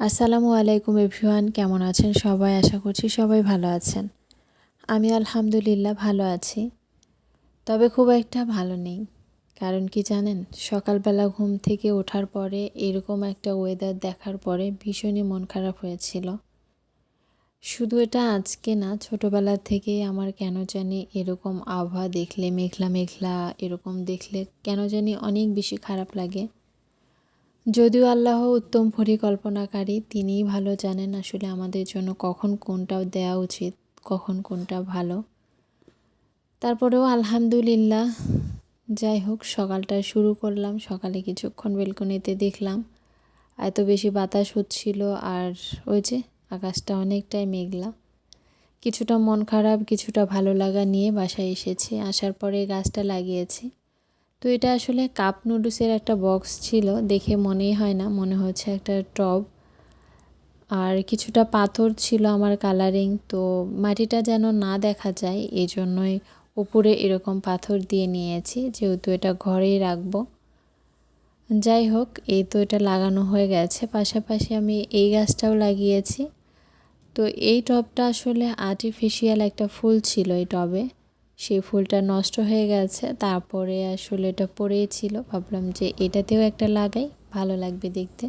আসসালামু আলাইকুম এভরিওয়ান, কেমন আছেন সবাই? আশা করছি সবাই ভালো আছেন। আমি আলহামদুলিল্লাহ ভালো আছি। তবে খুব একটা ভালো নেই। কারণ কি জানেন, সকালবেলা ঘুম থেকে ওঠার পরে এরকম একটা ওয়েদার দেখার পরে ভীষণই মন খারাপ হয়েছিল। শুধু এটা আজকে না, ছোটোবেলা থেকে আমার কেন জানি এরকম আবহাওয়া দেখলে মেঘলা মেঘলা এরকম দেখলে কেন জানি অনেক বেশি খারাপ লাগে। যদিও আল্লাহ উত্তম পরিকল্পনাকারী, তিনিই ভালো জানেন আসলে আমাদের জন্য কখন কোনটা দেওয়া উচিত, কখন কোনটা ভালো। তারপরেও আলহামদুলিল্লাহ, যাই হোক, সকালটা শুরু করলাম, সকালে কিছুক্ষণ বেলকনিতে দেখলাম। এত বেশি বাতাস হচ্ছিল আর ওই যে আকাশটা অনেকটাই মেঘলা। কিছুটা মন খারাপ, কিছুটা ভালো লাগা নিয়ে বাসায় এসেছি, আসার পরে গাছটা লাগিয়েছি। তো এটা আসলে কাপ নুডলসের একটা বক্স ছিল, দেখে মনেই হয় না, মনে হচ্ছে একটা টব আর কিছুটা পাথর ছিল আমার কালারিং তো মাটিটা যেন না দেখা যায় এই জন্যই উপরে এরকম পাথর দিয়ে নিয়েছি, যেহেতু এটা ঘরেই রাখব। যাই হোক, এই তো এটা লাগানো হয়ে গেছে, পাশাপাশি আমি এই গাছটাও লাগিয়েছি। তো এই টবটা আসলে আর্টিফিশিয়াল একটা ফুল ছিল এই টবে সেই ফুলটা নষ্ট হয়ে গেছে, তারপরে আসলে এটা পড়েই ছিল। ভাবলাম যে এটাতেও একটা লাগাই, ভালো লাগবে দেখতে।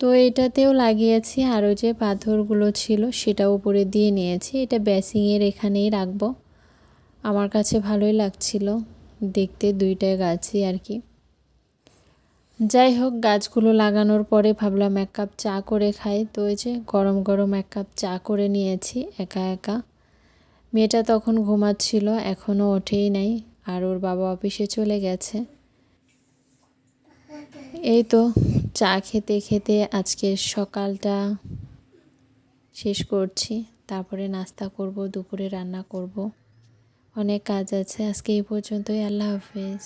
তো এটাতেও লাগিয়েছি আরও যে পাথরগুলো ছিল সেটা উপরে দিয়ে নিয়েছি। এটা বেসিংয়ের এখানেই রাখব। আমার কাছে ভালোই লাগছিল দেখতে, দুইটা গাছই আর কি। যাই হোক গাছগুলো লাগানোর পরে ভাবলাম এক কাপ চা করে খাই। তো ওই যে গরম গরম এক কাপ চা করে নিয়েছি, একা একা। মেয়েটা তখন ঘুমাচ্ছিল এখনও ওঠেই নাই, আর ওর বাবা অফিসে চলে গেছে। এই তো, চা খেতে খেতে আজকে সকালটা শেষ করছি, তারপরে নাস্তা করব, দুপুরে রান্না করব। অনেক কাজ আছে, আজকে এই পর্যন্তই, আল্লাহ হাফেজ।